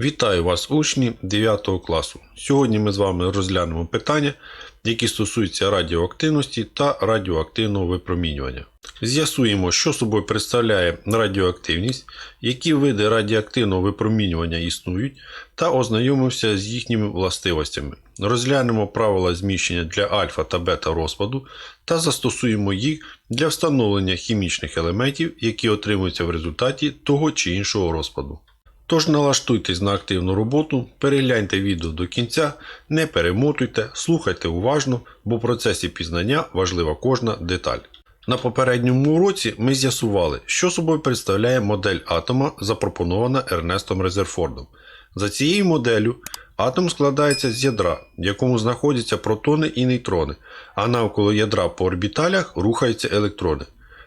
Вітаю вас, учні 9 класу. Сьогодні ми з вами розглянемо питання, які стосуються радіоактивності та радіоактивного випромінювання. З'ясуємо, що собою представляє радіоактивність, які види радіоактивного випромінювання існують, та ознайомимося з їхніми властивостями. Розглянемо правила зміщення для альфа та бета розпаду та застосуємо їх для встановлення хімічних елементів, які отримуються в результаті того чи іншого розпаду. Тож налаштуйтесь на активну роботу, перегляньте відео до кінця, не перемотуйте, слухайте уважно, бо в процесі пізнання важлива кожна деталь. На попередньому уроці ми з'ясували, що собою представляє модель атома, запропонована Ернестом Резерфордом. За цією моделлю атом складається з ядра, в якому знаходяться протони і нейтрони, а навколо ядра по орбіталях рухаються електрони.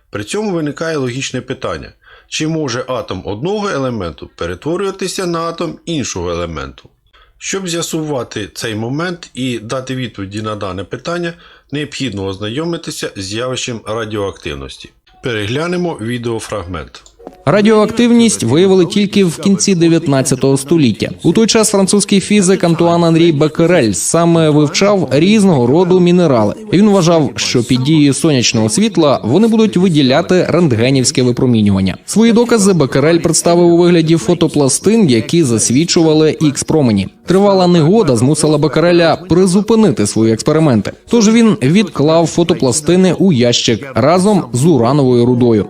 При цьому виникає логічне питання: чи може атом одного елементу перетворюватися на атом іншого елементу? Щоб з'ясувати цей момент і дати відповіді на дане питання, необхідно ознайомитися з явищем радіоактивності. Переглянемо відеофрагмент. Радіоактивність виявили тільки в кінці 19 століття. У той час французький фізик Антуан Анрій Беккерель саме вивчав різного роду мінерали. Він вважав, що під дією сонячного світла вони будуть виділяти рентгенівське випромінювання. Свої докази Беккерель представив у вигляді фотопластин, які засвідчували ікс промені. Тривала негода змусила Беккереля призупинити свої експерименти. Тож він відклав фотопластини у ящик разом з урановою рудою.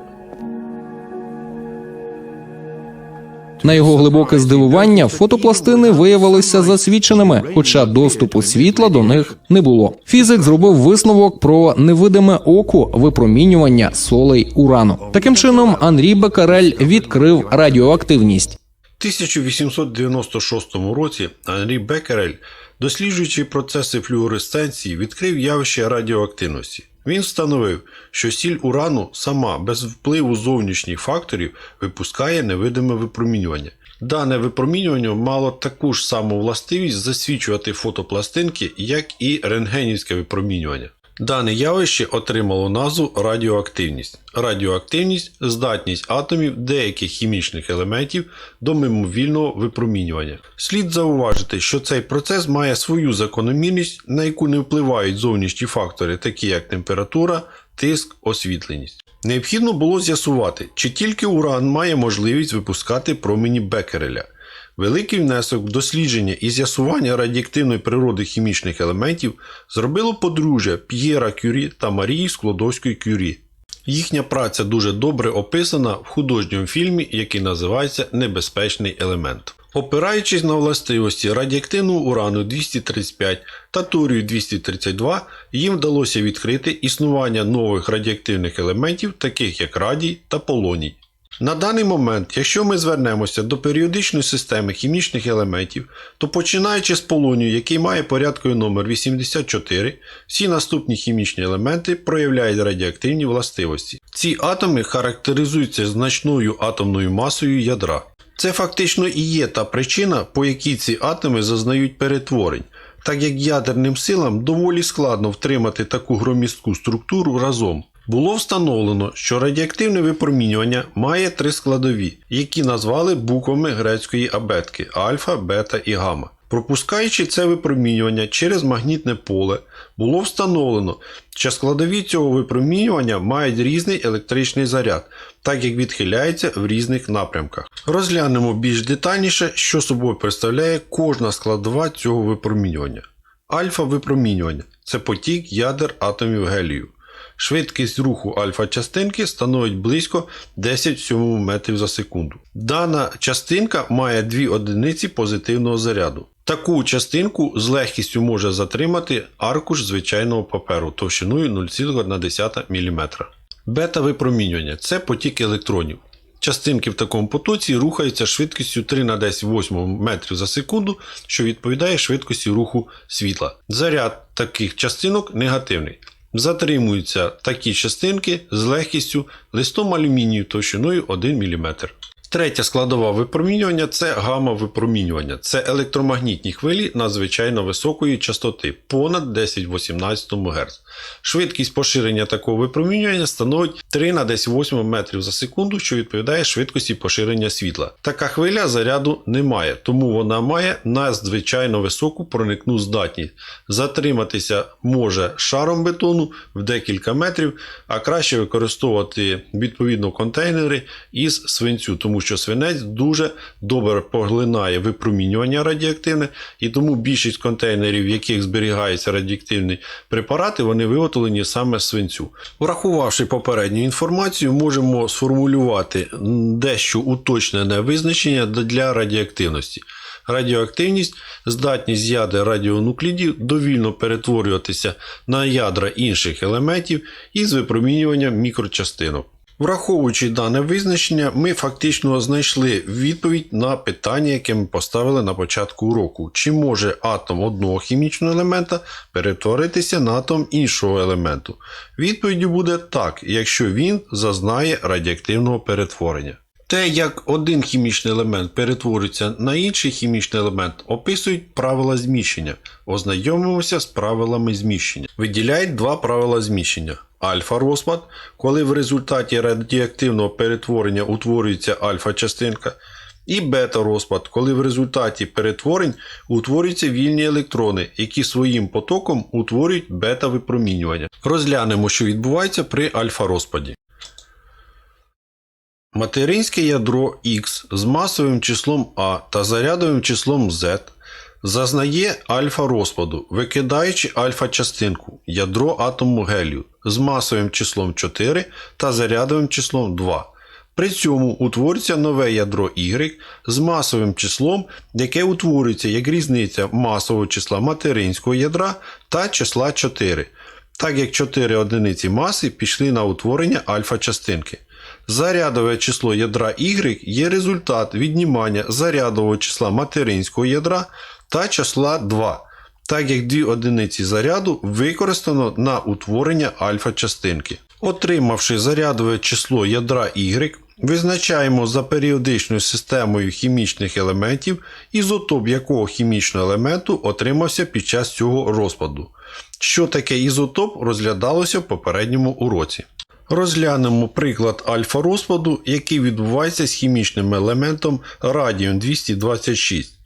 На його глибоке здивування, фотопластини виявилися засвідченими, хоча доступу світла до них не було. Фізик зробив висновок про невидиме оку випромінювання солей урану. Таким чином, Анрій Беккерель відкрив радіоактивність. В 1896 році Анрі Беккерель, досліджуючи процеси флюоресценції, відкрив явище радіоактивності. Він встановив, що сіль урану сама без впливу зовнішніх факторів випускає невидиме випромінювання. Дане випромінювання мало таку ж саму властивість засвічувати фотопластинки, як і рентгенівське випромінювання. Дане явище отримало назву радіоактивність. Радіоактивність здатність атомів деяких хімічних елементів до мимовільного випромінювання. Слід зауважити, що цей процес має свою закономірність, на яку не впливають зовнішні фактори, такі як температура, тиск, освітленість. Необхідно було з'ясувати, чи тільки уран має можливість випускати промені Беккереля. Великий внесок в дослідження і з'ясування радіоактивної природи хімічних елементів зробило подружжя П'єра Кюрі та Марії Склодовської Кюрі. Їхня праця дуже добре описана в художньому фільмі, який називається Небезпечний елемент. Опираючись на властивості радіоактивного урану 235 та торію 232, їм вдалося відкрити існування нових радіоактивних елементів, таких як радій та полоній. На даний момент, якщо ми звернемося до періодичної системи хімічних елементів, то починаючи з полонію, який має порядковий номер 84, всі наступні хімічні елементи проявляють радіоактивні властивості. Ці атоми характеризуються значною атомною масою ядра. Це фактично і є та причина, по якій ці атоми зазнають перетворень, так як ядерним силам доволі складно втримати таку громістку структуру разом. Було встановлено, що радіоактивне випромінювання має три складові, які назвали буквами грецької абетки альфа, бета і гамма. Пропускаючи це випромінювання через магнітне поле, було встановлено, що складові цього випромінювання мають різний електричний заряд, так як відхиляються в різних напрямках. Розглянемо більш детальніше, що собою представляє кожна складова цього випромінювання. Альфа випромінювання це потік ядер атомів гелію. Швидкість руху альфа-частинки становить близько 10 в 7 метрів за секунду. Дана частинка має дві одиниці позитивного заряду. Таку частинку з легкістю може затримати аркуш звичайного паперу товщиною 0,1 мм. Бета-випромінювання це потік електронів. Частинки в такому потоці рухаються швидкістю 3 на 10 8 метрів за секунду, що відповідає швидкості руху світла. Заряд таких частинок негативний. Затримуються такі частинки з легкістю листом алюмінію товщиною 1 мм. Третя складова випромінювання це гамма-випромінювання. Це електромагнітні хвилі надзвичайно високої частоти понад 10-18 Гц. Швидкість поширення такого випромінювання становить 3 на 10 8 метрів за секунду, що відповідає швидкості поширення світла. Така хвиля заряду не має, тому вона має надзвичайно високу проникну здатність. Затриматися може шаром бетону в декілька метрів, а краще використовувати відповідно контейнери із свинцю, тому що свинець дуже добре поглинає випромінювання радіоактивне, і тому більшість контейнерів, в яких зберігаються радіоактивні препарати, вони виготовлені саме свинцю. Врахувавши попередню інформацію, можемо сформулювати дещо уточнене визначення для радіоактивності. Радіоактивність здатність ядер радіонуклідів довільно перетворюватися на ядра інших елементів із випромінюванням мікрочастинок. Враховуючи дане визначення, ми фактично знайшли відповідь на питання, яке ми поставили на початку уроку. Чи може атом одного хімічного елемента перетворитися на атом іншого елементу? Відповіддю буде так, якщо він зазнає радіоактивного перетворення. Те, як один хімічний елемент перетворюється на інший хімічний елемент, описують правила зміщення. Ознайомимося з правилами зміщення. Виділяють два правила зміщення. Альфа-розпад, коли в результаті радіоактивного перетворення утворюється альфа-частинка, і бета-розпад, коли в результаті перетворень утворюються вільні електрони, які своїм потоком утворюють бета-випромінювання. Розглянемо, що відбувається при альфа-розпаді. Материнське ядро Х з масовим числом А та зарядовим числом Z зазнає альфа-розпаду, викидаючи альфа-частинку ядро атому гелію з масовим числом 4 та зарядовим числом 2. При цьому утворюється нове ядро Y з масовим числом, яке утворюється як різниця масового числа материнського ядра та числа 4, так як 4 одиниці маси пішли на утворення альфа-частинки. Зарядове число ядра Y є результат віднімання зарядового числа материнського ядра та числа 2, так як дві одиниці заряду використано на утворення альфа-частинки. Отримавши зарядове число ядра Y, визначаємо за періодичною системою хімічних елементів, ізотоп якого хімічного елементу отримався під час цього розпаду. Що таке ізотоп розглядалося в попередньому уроці. Розглянемо приклад альфа-розпаду, який відбувається з хімічним елементом радіум 226.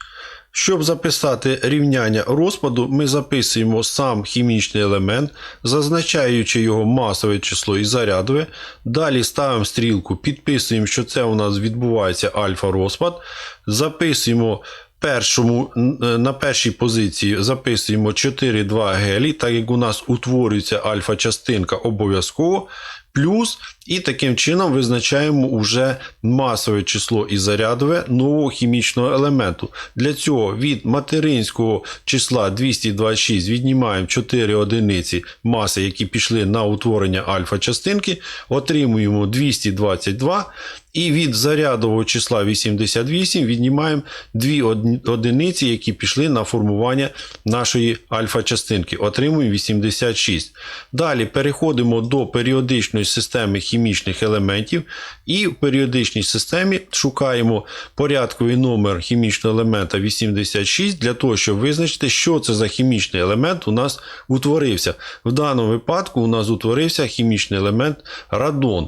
Щоб записати рівняння розпаду, ми записуємо сам хімічний елемент, зазначаючи його масове число і зарядове. Далі ставимо стрілку, підписуємо, що це у нас відбувається альфа-розпад. Записуємо першому, на першій позиції записуємо 4,2 гелій, так як у нас утворюється альфа-частинка обов'язково. Плюс, і таким чином визначаємо уже масове число і зарядове нового хімічного елементу. Для цього від материнського числа 226 віднімаємо 4 одиниці маси, які пішли на утворення альфа-частинки, отримуємо 222. І від зарядового числа 88 віднімаємо 2 одиниці, які пішли на формування нашої альфа-частинки. Отримуємо 86. Далі переходимо до періодичної системи хімічних елементів. І в періодичній системі шукаємо порядковий номер хімічного елемента 86 для того, щоб визначити, що це за хімічний елемент у нас утворився. В даному випадку у нас утворився хімічний елемент радон.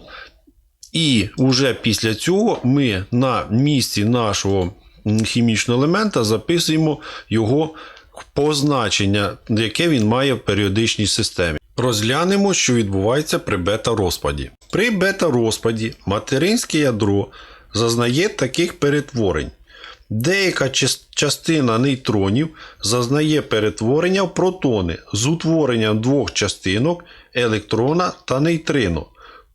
І вже після цього ми на місці нашого хімічного елемента записуємо його позначення, яке він має в періодичній системі. Розглянемо, що відбувається при бета-розпаді. При бета-розпаді материнське ядро зазнає таких перетворень. Деяка частина нейтронів зазнає перетворення в протони з утворенням двох частинок електрона та нейтрино.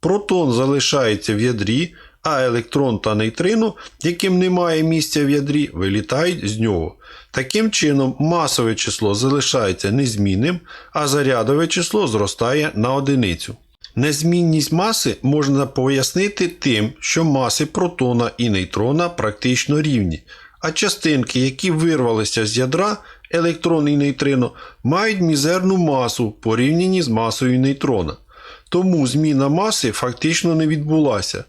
Протон залишається в ядрі, а електрон та нейтрино, яким немає місця в ядрі, вилітають з нього. Таким чином, масове число залишається незмінним, а зарядове число зростає на одиницю. Незмінність маси можна пояснити тим, що маси протона і нейтрона практично рівні, а частинки, які вирвалися з ядра, електрон і нейтрино, мають мізерну масу порівняні з масою нейтрона. Тому зміна маси фактично не відбулася.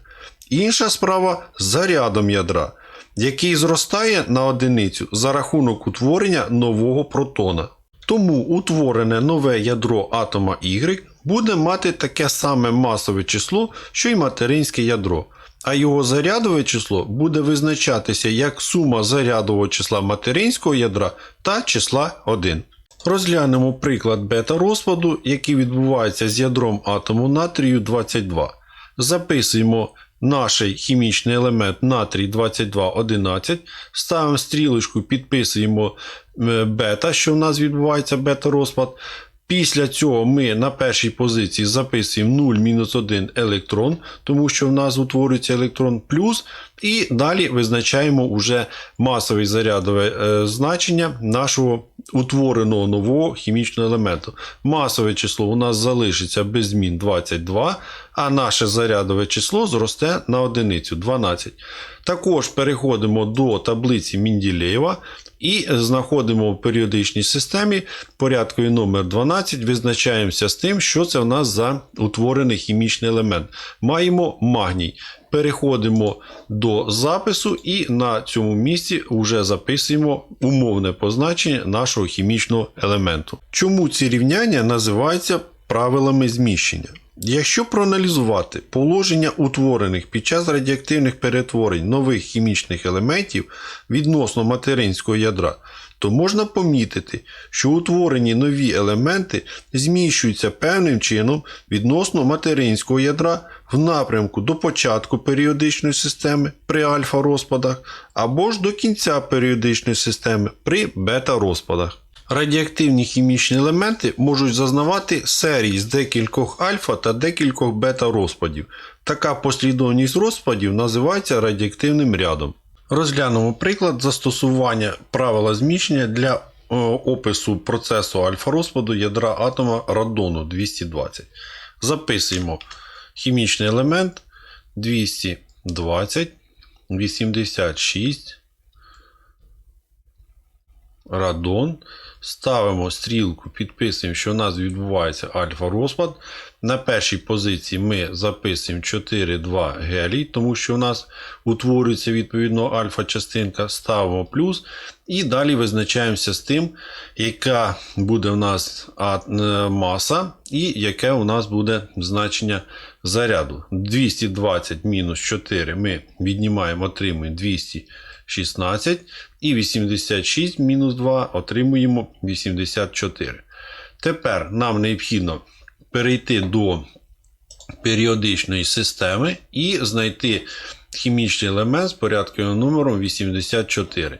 Інша справа зарядом ядра, який зростає на одиницю за рахунок утворення нового протона. Тому утворене нове ядро атома Y буде мати таке саме масове число, що й материнське ядро, а його зарядове число буде визначатися як сума зарядового числа материнського ядра та числа 1. Розглянемо приклад бета-розпаду, який відбувається з ядром атому натрію 22. Записуємо наш хімічний елемент натрій 2211, ставимо стрілочку, підписуємо е, бета, що в нас відбувається бета-розпад. Після цього ми на першій позиції записуємо 0-1 електрон, тому що в нас утворюється електрон плюс, і далі визначаємо уже масове зарядове е, значення нашого утвореного нового хімічного елементу. Масове число у нас залишиться без змін 22, а наше зарядове число зросте на одиницю 12. Також переходимо до таблиці Мінділеєва і знаходимо в періодичній системі порядковий номер 12, визначаємося з тим, що це в нас за утворений хімічний елемент. Маємо магній. Переходимо до запису і на цьому місці вже записуємо умовне позначення нашого хімічного елементу. Чому ці рівняння називаються правилами зміщення? Якщо проаналізувати положення утворених під час радіоактивних перетворень нових хімічних елементів відносно материнського ядра, то можна помітити, що утворені нові елементи зміщуються певним чином відносно материнського ядра в напрямку до початку періодичної системи при альфа-розпадах або ж до кінця періодичної системи при бета-розпадах. Радіоактивні хімічні елементи можуть зазнавати серії з декількох альфа та декількох бета-розпадів. Така послідовність розпадів називається радіоактивним рядом. Розглянемо приклад застосування правила зміщення для е, опису процесу альфа-розпаду ядра атома радону 220. Записуємо хімічний елемент 220, 86, радон. Ставимо стрілку, підписуємо, що у нас відбувається альфа-розпад. На першій позиції ми записуємо 4,2 гелій, тому що у нас утворюється відповідно альфа-частинка. Ставимо плюс. І далі визначаємося з тим, яка буде у нас е, маса і яке у нас буде значення заряду. 220 мінус 4 ми віднімаємо, отримуємо 216. І 86 мінус 2 отримуємо 84. Тепер нам необхідно перейти до періодичної системи і знайти хімічний елемент з порядковим номером 84.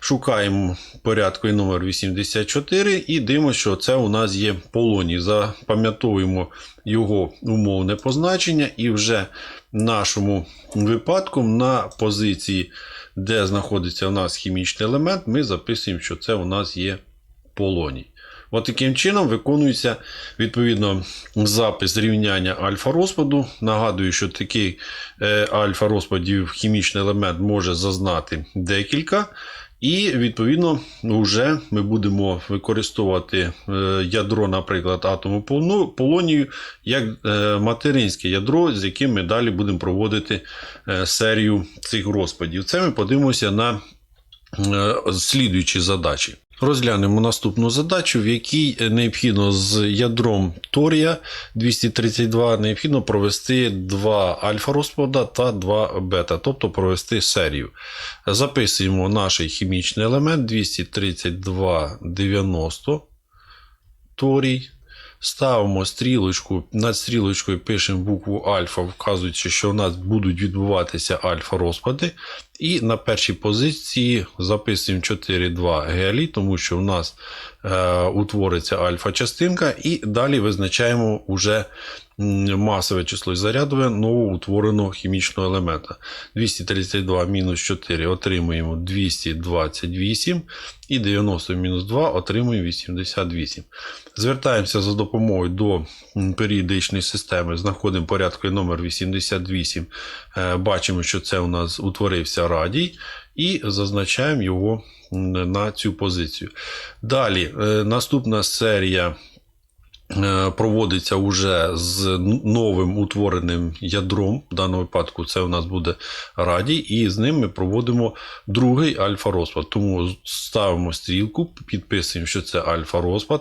Шукаємо порядковий номер 84 і дивимося, що це у нас є полоній. Запам'ятовуємо його умовне позначення, і вже в нашому випадку на позиції, де знаходиться у нас хімічний елемент, ми записуємо, що це у нас є полоній. От таким чином виконується відповідно запис рівняння альфа-розпаду. Нагадую, що такий е, альфа-розпадів хімічний елемент може зазнати декілька. І відповідно вже ми будемо використовувати е, ядро, наприклад, атому полонію як е, материнське ядро, з яким ми далі будемо проводити е, серію цих розпадів. Це ми подивимося на слідуючі задачі. Розглянемо наступну задачу, в якій необхідно з ядром Торія 232 необхідно провести два альфа-розпада та два бета, тобто провести серію. Записуємо наш хімічний елемент 23290 Торій. Ставимо стрілочку, над стрілочкою пишемо букву альфа, вказуючи, що у нас будуть відбуватися альфа-розпади. І на першій позиції записуємо 4,2 гелі, тому що в нас е, утвориться альфа-частинка, і далі визначаємо уже масове число і зарядове новоутвореного хімічного елемента. 232 мінус 4 отримуємо 228 і 90 мінус 2 отримуємо 88. Звертаємося за допомогою до періодичної системи, знаходимо порядковий номер 88. Е, Бачимо, що це у нас утворився радій, і зазначаємо його на цю позицію. Далі, е, наступна серія проводиться уже з новим утвореним ядром. В даному випадку це у нас буде радій, і з ним ми проводимо другий альфа-розпад. Тому ставимо стрілку, підписуємо, що це альфа-розпад.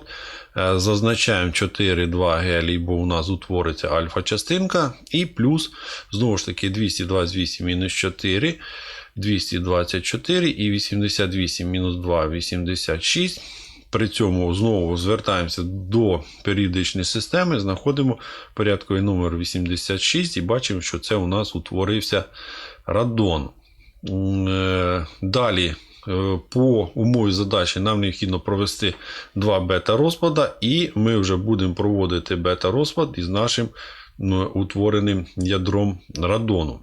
Е, Зазначаємо 4,2 гелій, бо у нас утвориться альфа-частинка. І плюс, знову ж таки, 228 мінус 4. 224 і 88 мінус 2 86. При цьому знову звертаємося до періодичної системи, знаходимо порядковий номер 86 і бачимо, що це у нас утворився радон. Е, Далі, е, по умові задачі, нам необхідно провести два бета-розпада, і ми вже будемо проводити бета-розпад із нашим утвореним ядром радону.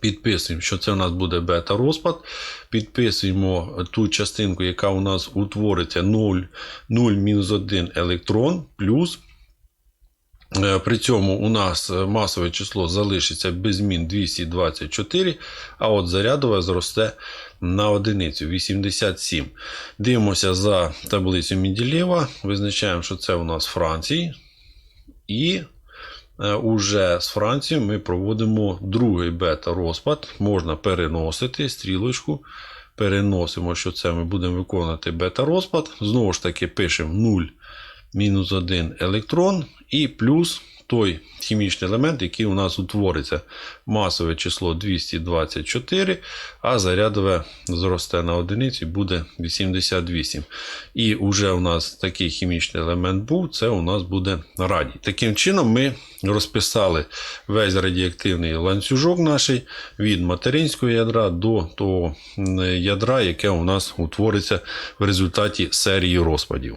Підписуємо, що це у нас буде бета-розпад. Підписуємо ту частинку, яка у нас утвориться 0, 0-1 електрон, плюс. Е, При цьому у нас масове число залишиться без змін 224, а от зарядове зросте на одиницю 87. Дивимося за таблицю Менділєва. Визначаємо, що це у нас Франції. І Уже з Францією ми проводимо другий бета-розпад. Можна переносити стрілочку. Переносимо, що це ми будемо виконувати бета-розпад. Знову ж таки, пишемо 0 мінус 1 електрон і плюс той хімічний елемент, який у нас утвориться. Масове число 224, а зарядове зросте на одиницю буде 88. І вже у нас такий хімічний елемент був, це у нас буде радій. Таким чином, ми розписали весь радіоактивний ланцюжок наш від материнського ядра до того ядра, яке у нас утвориться в результаті серії розпадів.